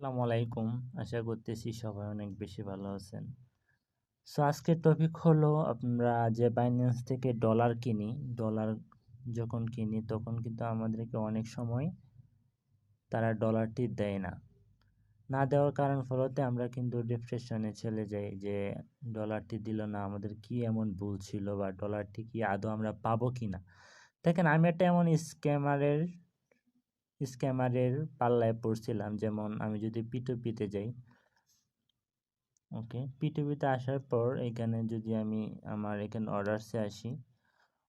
আসসালামু আলাইকুম। আশা করতেছি সবাই অনেক বেশি ভালো আছেন। সো আজকের টপিক হলো আমরা যে বাইন্যান্স থেকে ডলার কিনি ডলার যখন কিনি তখন কিন্তু আমাদেরকে অনেক সময় তারা ডলারটি দেয় না। না দেওয়ার কারণ ফলতে আমরা কিন্তু ডিপ্রেশনে চলে যাই যে ডলারটি দিল না, আমাদের কি এমন ভুল ছিল বা ডলারটি কি আদৌ আমরা পাবো কি না দেখেন, আমি একটা এমন স্ক্যামারের স্ক্যামারের পাল্লায় পড়ছিলাম, যেমন আমি যদি পিটুপিতে যাই ওকে পিটুপিতে আসার পর এখানে যদি আমি আমার এখানে অর্ডারসে আসি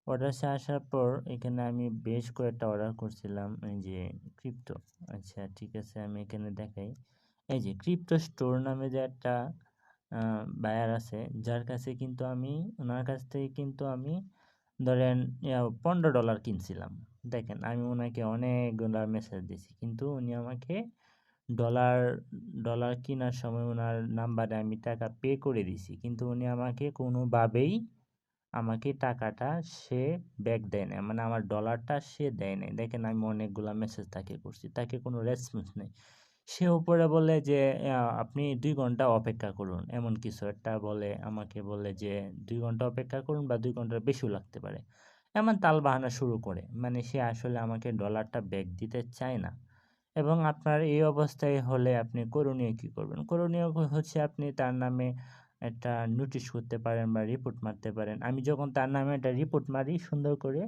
অর্ডারসে আসার পর এখানে আমি বেশ কয়েকটা অর্ডার করছিলাম, এই যে ক্রিপ্টো আচ্ছা ঠিক আছে, আমি এখানে দেখাই। এই যে ক্রিপ্টো স্টোর নামে যে একটা বায়ার আছে, যার কাছে কিন্তু আমি, ওনার কাছ থেকে কিন্তু আমি, ধরেন পনেরো ডলার কিনছিলাম। দেখেন, আমি ওনাকে অনেকগুলো মেসেজ দিছি। কিন্তু উনি আমাকে ডলার ডলার কেনার সময় ওনার নাম্বারে আমি টাকা পে করে দিছি। কিন্তু উনি আমাকে কোনোভাবেই আমাকে টাকাটা সে ব্যাক দেয় না মানে আমার ডলারটা সে দেয় নাই। দেখেন, আমি অনেকগুলো মেসেজ তাকে করছি। তাকে কোনো রেসপন্স নেই। সে উপরে বলে যে আপনি দুই ঘণ্টা অপেক্ষা করুন। এমন কিছু একটা বলে, আমাকে বলে যে, দুই ঘণ্টা অপেক্ষা করুন বা দুই ঘণ্টার বেশিও লাগতে পারে। এমন তাল বাহানা শুরু করে। মানে সে আসলে আমাকে ডলারটা ব্যাক দিতে চায় না। এবং আপনার এই অবস্থায় হলে আপনি করণীয় কী করবেন? করণীয় হচ্ছে আপনি তার নামে একটা নোটিশ করতে পারেন বা রিপোর্ট মারতে পারেন। আমি যখন তার নামে একটা রিপোর্ট মারি, সুন্দর করে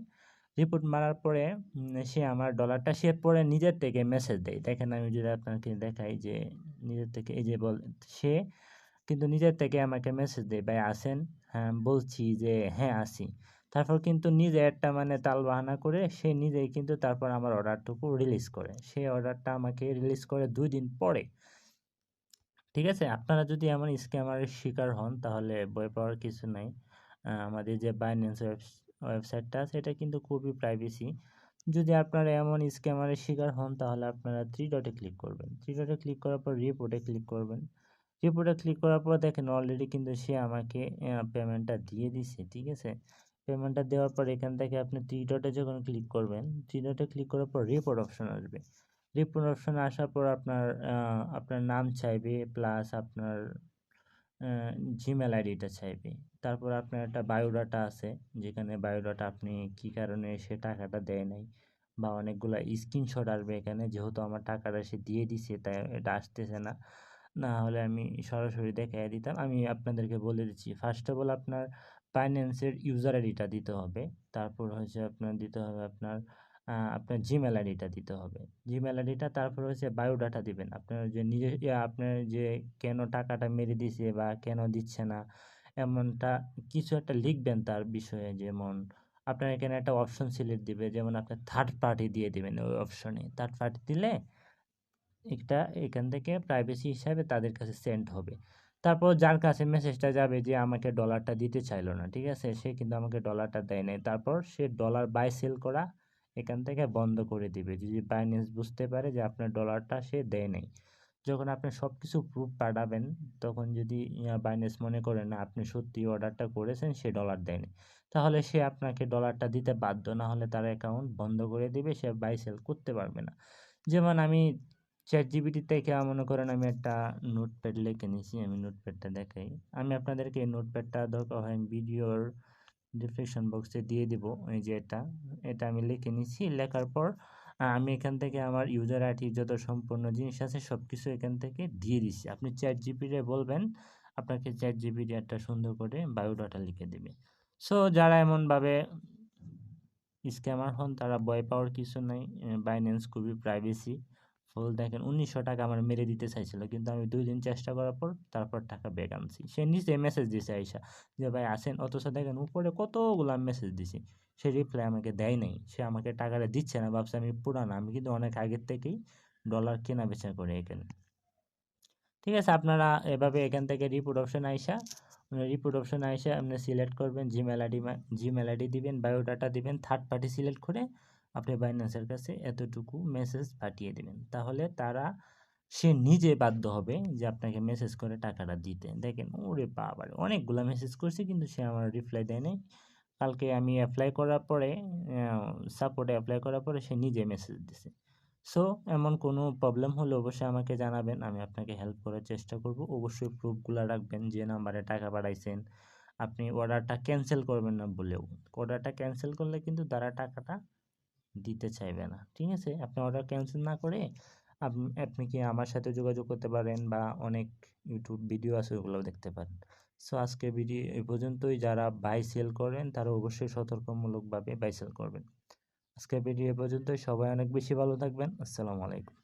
রিপোর্ট মারার পরে সে আমার ডলারটা সে পরে নিজের থেকে মেসেজ দেয়। দেখেন আমি যদি আপনাকে দেখাই যে নিজের থেকে, এই যে বল, সে কিন্তু নিজের থেকে আমাকে মেসেজ দেয়, ভাই আসেন হ্যাঁ বলছি যে হ্যাঁ আসি। তারপর কিন্তু নিজে একটা মানে তাল বাহানা করে সে নিজেই কিন্তু তারপর আমার অর্ডারটুকু রিলিজ করে। সেই অর্ডারটা আমাকে রিলিজ করে দুই দিন পরে। ঠিক আছে? আপনারা যদি এমন স্ক্যামারের শিকার হন, তাহলে বই পাওয়ার কিছু নাই। আমাদের যে বাইন্যান্স ওয়েবসাইটটা এটা কিন্তু খুবই প্রাইভেসি যদি আপনারা এমন স্ক্যামারের শিকার হন, তাহলে আপনারা থ্রি ডটে ক্লিক করবেন। থ্রি ডটে ক্লিক করার পর রিপোর্টে ক্লিক করবেন। রিপোর্টে ক্লিক করার পর দেখেন অলরেডি কিন্তু সে আমাকে পেমেন্টটা দিয়ে দিছে। ঠিক আছে? পেমেন্টটা দেওয়ার পর এখান থেকে আপনি থ্রি ডটে যখন ক্লিক করবেন থ্রি ডটে ক্লিক করার পর রিপোর্ট অপশন আসবে। রিপোর্ট অপশন আসার পর আপনার আপনার নাম চাইবে প্লাস আপনার জিমেল আইডিটা চাইবে। তারপর আপনার একটা বায়োডাটা আছে, যেখানে বায়োডাটা আপনি কি কারণে সে টাকাটা দেয় নাই বা অনেকগুলো স্ক্রিনশট আসবে এখানে, যেহেতু আমার টাকাটা সে দিয়ে দিছে, তাই এটা আসতেছে না। না হলে আমি সরাসরি দেখাই দিতাম। আমি আপনাদেরকে বলে দিচ্ছি ফার্স্ট অফ অল আপনার ফাইন্যান্সের ইউজার আইডিটা দিতে হবে। তারপর হচ্ছে আপনার দিতে হবে আপনার আপনার জিমেল আইডিটা দিতে হবে। জিমেল আইডিটা তারপর হচ্ছে বায়োডাটা দিবেন। আপনার যে নিজে আপনার যে কেন টাকাটা মেরে দিছে বা কেন দিচ্ছে না, এমনটা কিছু একটা লিখবেন তার বিষয়ে যেমন আপনার এখানে একটা অপশন সিলেক্ট দিবে, যেমন আপনার থার্ড পার্টি দিয়ে দিবেন ওই অপশনে থার্ড পার্টি দিলে একটা এখান থেকে প্রাইভেসি হিসাবে তাদের কাছে সেন্ড হবে। তারপর যার কাছে মেসেজটা যাবে যে আমাকে ডলারটা দিতে চাইলো না, ঠিক আছে? সে কিন্তু আমাকে ডলারটা দেয় নাই। তারপর সে ডলার বাই সেল করা এখান থেকে বন্ধ করে দিবে। যদি বাইন্যান্স বুঝতে পারে যে আপনার ডলারটা সে দেয় নাই। যখন আপনি সব কিছু প্রুফ পাঠাবেন, তখন যদি বাইন্যান্স মনে করে না আপনি সত্যি অর্ডারটা করেছেন, সে ডলার দেয়নি তাহলে সে আপনাকে ডলারটা দিতে বাধ্য না হলে তার অ্যাকাউন্ট বন্ধ করে দিবে, সে বাই সেল করতে পারবে না। যেমন আমি চ্যাট জিবিটি থেকে মনে করেন আমি একটা নোটপ্যাড লিখে নিয়েছি আমি নোটপ্যাডটা দেখাই। আমি আপনাদেরকে এই নোটপ্যাডটা দরকার হয় ভিডিওর ডিসক্রিপশন বক্সে দিয়ে দিব, এই যে এটা। এটা আমি লিখে নিয়েছি লেখার পর আমি এখান থেকে আমার ইউজার আইডি যত সম্পূর্ণ জিনিস আছে সব কিছু এখান থেকে দিয়ে দিচ্ছি আপনি চ্যাট জিপিতে বলবেন, আপনাকে চ্যাট জিপিটি একটা সুন্দর করে বায়োডাটা লিখে দেবে। সো যারা এমনভাবে স্ক্যামার হন, তারা ভয় পাওয়ার কিছু নাই বাইন্যান্স খুবই প্রাইভেসি ফুল দেখেন উনিশশো টাকা আমার মেরে দিতে চাইছিল, কিন্তু আমি দুই দিন চেষ্টা করার পর তারপর টাকা ব্যাক আনছি। সে নিচে মেসেজ দিছে আইসা যে, ভাই আসেন, অথচ দেখেন উপরে কতগুলো মেসেজ দিছি। সে রিপ্লাই আমাকে দেয় নাই, সে আমাকে টাকাটা দিচ্ছে না, ভাবছে আমি পুরানো, আমি কিন্তু অনেক আগের থেকেই ডলার কেনা বেচা করি এখানে। ঠিক আছে, আপনারা এভাবে এখান থেকে রিপোর্ট অপশন আইসা রিপোর্ট অপশন আইসা আপনি সিলেক্ট করবেন জিমেল আইডি জিমেল আইডি দিবেন বায়োডাটা দিবেন থার্ড পার্টি সিলেক্ট করে আপনি বাইন্যান্সের কাছে এতটুকু মেসেজ পাঠিয়ে দেবেন। তাহলে তারা, সে নিজে বাধ্য হবে যে আপনাকে মেসেজ করে টাকাটা দিতে। দেখেন, ওরে বাবার, অনেকগুলো মেসেজ করছি কিন্তু সে আমার রিপ্লাই দেয় নাই। কালকে আমি অ্যাপ্লাই করার পরে সাপোর্টে অ্যাপ্লাই করার পরে সে নিজে মেসেজ দিছে। সো এমন কোনো প্রবলেম হলে অবশ্যই আমাকে জানাবেন, আমি আপনাকে হেল্প করার চেষ্টা করব। অবশ্যই প্রুফগুলো রাখবেন যে নাম্বারে টাকা পাঠাইছেন। আপনি অর্ডারটা ক্যান্সেল করবেন না বলেও। অর্ডারটা ক্যান্সেল করলে কিন্তু তারা টাকাটা দিতে চাইবে না। ঠিক আছে? আপনি অর্ডার ক্যান্সেল না করে আপনি কি আমার সাথে যোগাযোগ করতে পারেন বা অনেক ইউটিউব ভিডিও আছে, ওগুলোও দেখতে পারেন। সো আজকে ভিডিও এই পর্যন্তই। যারা বাই সেল করেন, তারা অবশ্যই সতর্কমূলকভাবে বাই সেল করবেন। আজকে ভিডিও এ পর্যন্তই। সবাই অনেক বেশি ভালো থাকবেন। আসসালামু আলাইকুম।